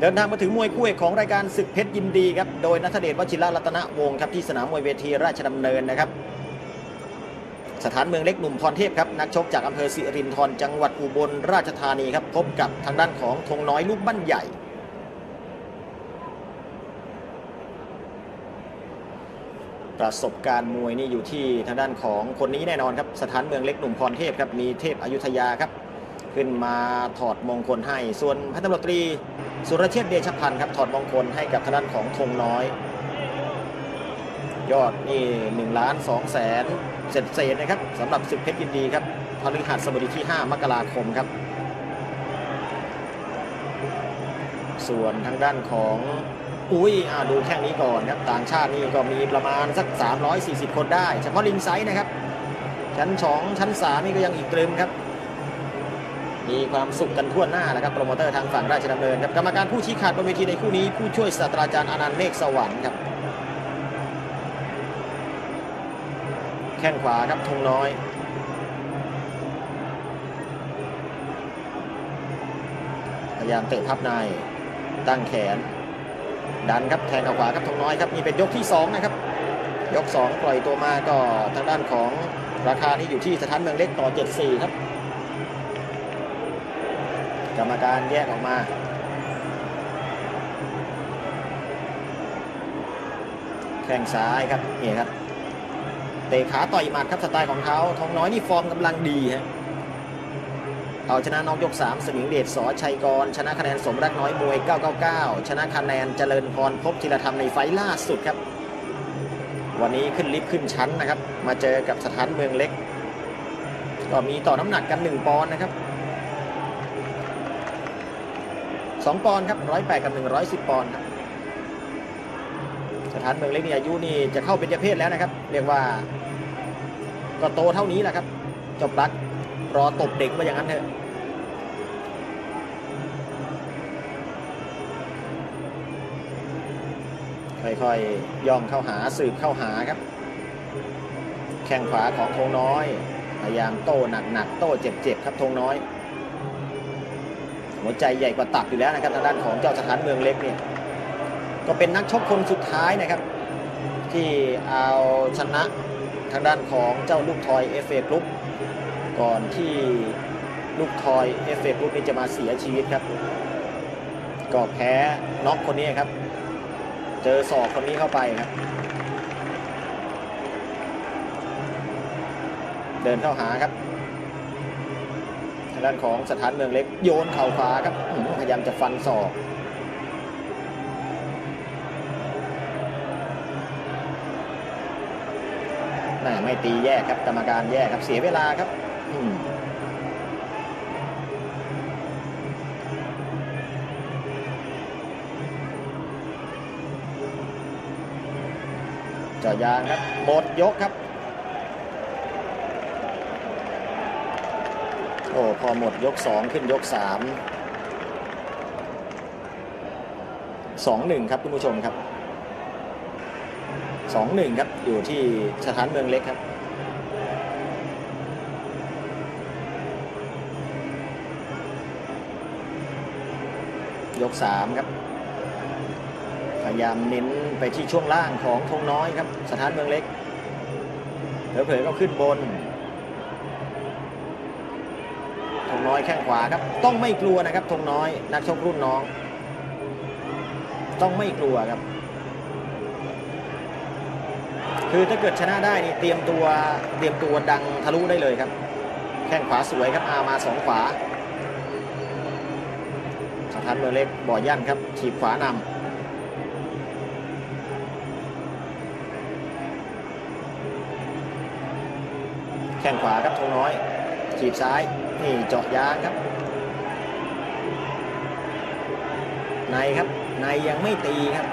เดินทางมาถึงมวยคู่เอกของรายการศึกเพชรยินดีครับ โดยนัทเดชวชิระรัตนวงศ์ครับที่สนามมวยเวทีราชดำเนินนะครับ สถานเมืองเล็กหนุ่มพรเทพครับนักชกจากอำเภอสิรินธรจังหวัดอุบลราชธานีครับพบกับทางด้านของธงน้อยลูกบ้านใหญ่ประสบการณ์มวยนี่อยู่ที่ทางด้านของคนนี้แน่นอนครับ สถานเมืองเล็กหนุ่มพรเทพครับ มีเทพอยุธยาครับ ขึ้นมาถอดมงคลให้ ส่วนพันตำรวจตรี สุรเชษเดชพันธ์ครับถอดมงคลให้กับทางด้านของธงน้อย ยอดนี่1ล้าน2แสนเศษเศษนะครับสำหรับศึกเพชรยินดีครับพฤหัสบดีที่ 5 มกราคมครับ ส่วนทางด้านของอุ้ยอ่าดูแค่นี้ก่อนครับ ต่างชาตินี่ก็มีประมาณสัก 340 คนได้ เฉพาะลิงไซส์นะครับ ชั้น 2 ชั้น 3 นี่ก็ยังอีกตรึมครับ มีความสุขกันทั่วหน้านะครับโปรโมเตอร์ทางฝั่งราชดำเนินครับกรรมการผู้ชี้ขาดบนเวทีในคู่นี้ ผู้ช่วยศาสตราจารย์อนันต์เมฆสวรรค์ครับแข้งขวาครับธงน้อยพยายามเตะพับในตั้งแขน ดันครับแทงเข่าขวาครับธงน้อยครับนี่เป็นยกที่ 2 นะครับ ยก 2 ปล่อยตัวมาก็ทางด้านของราคานี้อยู่ที่สถานเมืองเล็กต่อ 74 ครับ รรมการแยกออกมาแข้งซ้ายครับนี่ครับเตะขาต่อยหมัดครับสไตล์ของเขาทองน้อยนี่ฟอร์มกำลังดีฮะเอาชนะน้องยก 3 สมิงเดชสอชัยกร ชนะคะแนนสมรักน้อยมวย 999 ชนะคะแนนเจริญพรพบธีรธรรมในไฟล์ล่าสุดครับ วันนี้ขึ้นลิฟต์ขึ้นชั้นนะครับ มาเจอกับสถานเมืองเล็ก ก็มีต่อน้ำหนักกัน 1 ปอนด์นะครับ 2 ปอนด์ครับ108 กับ 110 ปอนด์ครับสถานเมืองเล็กนี่อายุนี่จะเข้าเป็นเจเพศแล้วนะครับ เรียกว่า ก็โตเท่านี้แหละครับ จบรักรอตบเด็กว่าอย่างนั้นเถอะค่อยๆย่องเข้าหาสืบเข้าหาครับ แข้งขวาของธงน้อย พยายามโต้หนักๆโต้เจ็บๆครับธงน้อย หัวใจใหญ่กว่าตับอยู่แล้วนะครับทางด้านของเจ้าสถานเมืองเล็กเนี่ยก็เป็นนักชกคนสุดท้ายนะครับ ที่เอาชนะทางด้านของเจ้าลูกทอยเอฟเอกรุ๊ปก่อนที่ลูกทอยเอฟเอกรุ๊ปนี้จะมาเสียชีวิตครับ ก็แพ้น็อกคนนี้ครับ เจอศอกคนนี้เข้าไปครับ เดินเข้าหาครับางด้านของสถานเมืองเล็กโยนเข่าขวาครับพยายามจะฟันศอกแม่ไม่ตีแยกครับกรรมการแยกครับเสียเวลาครับจาะยางครับหมดยกครับ โอ้พอหมดยก2ขึ้นยก3 2-1ครับคุณผู้ชมครับสองหนึ่งครับอยู่ที่สถานเมืองเล็กครับยกสามครับ พยายามเน้นไปที่ช่วงล่างของธงน้อยครับ สถานเมืองเล็กเผลอๆก็ขึ้นบน แข้งขวาครับ ต้องไม่กลัวนะครับธงน้อย นักชกรุ่นน้อง ต้องไม่กลัวครับ คือถ้าเกิดชนะได้นี่เตรียมตัวเตรียมตัวดังทะลุได้เลยครับ แข้งขวาสวยครับอามาสองขวาสถานเมืองเล็กบ่อยั่นครับถีบขวานำแข้งขวาครับธงน้อยถีบซ้าย นี่เจาะยางครับ ในครับ ในยังไม่ตีครับ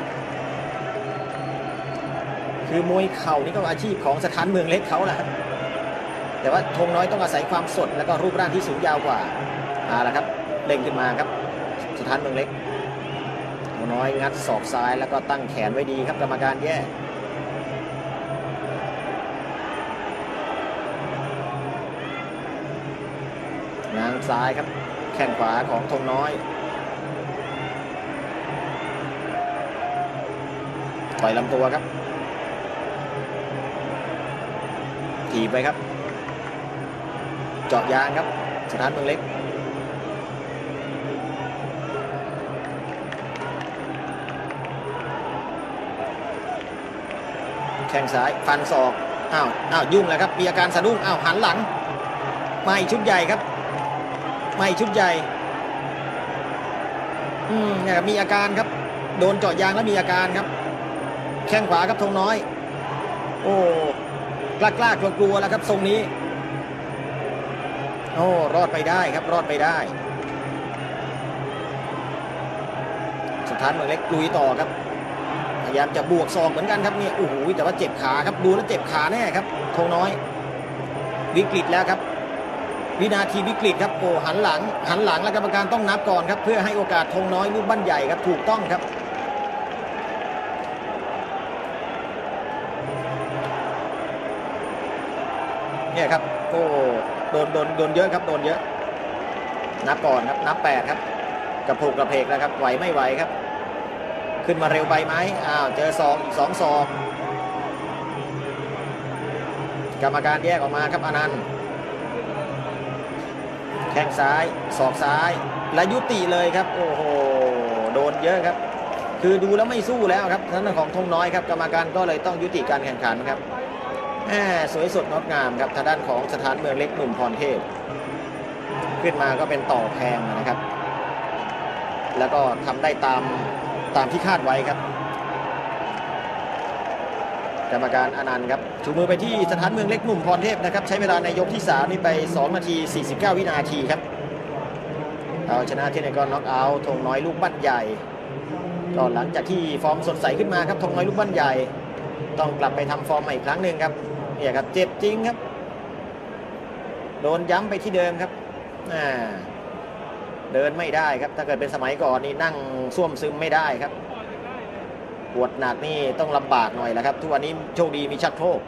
คือมวยเข่านี่ก็อาชีพของสถานเมืองเล็กเขาแหละครับแต่ว่าธงน้อยต้องอาศัยความสดแล้วก็รูปร่างที่สูงยาวกว่าเอาละครับเล่งขึ้นมาครับ สถานเมืองเล็กธงน้อยงัดศอกซ้ายแล้วก็ตั้งแขนไว้ดีครับกรรมการแย่ ง้างซ้ายครับ แข้งขวาของธงน้อยต่อยลำตัวครับถีบไปครับ เจาะยางครับ สถานเมืองเล็ก แข้งซ้ายฟันศอก อ้าว อ้าว ยุ่งแล้วครับ มีอาการสะดุ้ง อ้าว หันหลังไม่ชุดใหญ่ครับ ไม่ชุดใหญ่ อืมเนี่ยมีอาการครับ โดนเจาะยางแล้วมีอาการครับ แข้งขวาครับธงน้อย โอ้กล้ากล้ากลัวกลัวแล้วครับ ทรงนี้ โอ้รอดไปได้ครับ รอดไปได้ สถานเมืองเล็กลุยต่อครับพยายามจะบวกศอกเหมือนกันครับเนี่ยโอ้โหแต่ว่าเจ็บขาครับดูแล้วเจ็บขาแน่ครับธงน้อย วิกฤตแล้วครับ วินาทีวิกฤตครับโอ้หันหลัง หันหลังแล้วกรรมการต้องนับก่อนครับ เพื่อให้โอกาสธงน้อยลูกบ้านใหญ่ครับถูกต้องครับ เนี่ยครับโอ้โดนโดนโดนเยอะครับโดนเยอะ นับก่อนครับนับแปดครับกระโผกกระเพกแล้วครับไหวไม่ไหวครับ ขึ้นมาเร็วไปไหมอ้าวเจอสองอีกสองศอกกรรมการแยกออกมาครับอนันต์ ข้งซ้ายศอกซ้าย และยุติเลยครับ โอ้โหโดนเยอะครับ คือดูแล้วไม่สู้แล้วครับทางด้านของธงน้อยครับกรรมการก็เลยต้องยุติการแข่งขันครับแหมสวยสดงดงามครับทางด้านของสถานเมืองเล็กหนุ่มพรเทพขึ้นมาก็เป็นต่อแพงนะครับ แล้วก็ทำได้ตามตามที่คาดไว้ครับ กรรมการอนันต์ครับชูมือไปที่สถานเมืองเล็กหนุ่มพรเทพนะครับ ใช้เวลาในยกที่ 3 นี่ไป 2 นาที 49 วินาทีครับ เอาชนะเทนนิกรน็อกเอาท์ธงน้อยลูกบ้านใหญ่ก็หลังจากที่ฟอร์มสดใสขึ้นมาครับธงน้อยลูกบ้านใหญ่ ต้องกลับไปทำฟอร์มใหม่อีกครั้งหนึ่งครับเนี่ยครับเจ็บจริงครับ โดนย้ำไปที่เดิมครับอ่าเดินไม่ได้ครับ ถ้าเกิดเป็นสมัยก่อนนี่นั่งซ่วมซึมไม่ได้ครับ ปวดหนักนี่ต้องลำบากหน่อยแหละครับ ทุกวันนี้โชคดีมีชักโครก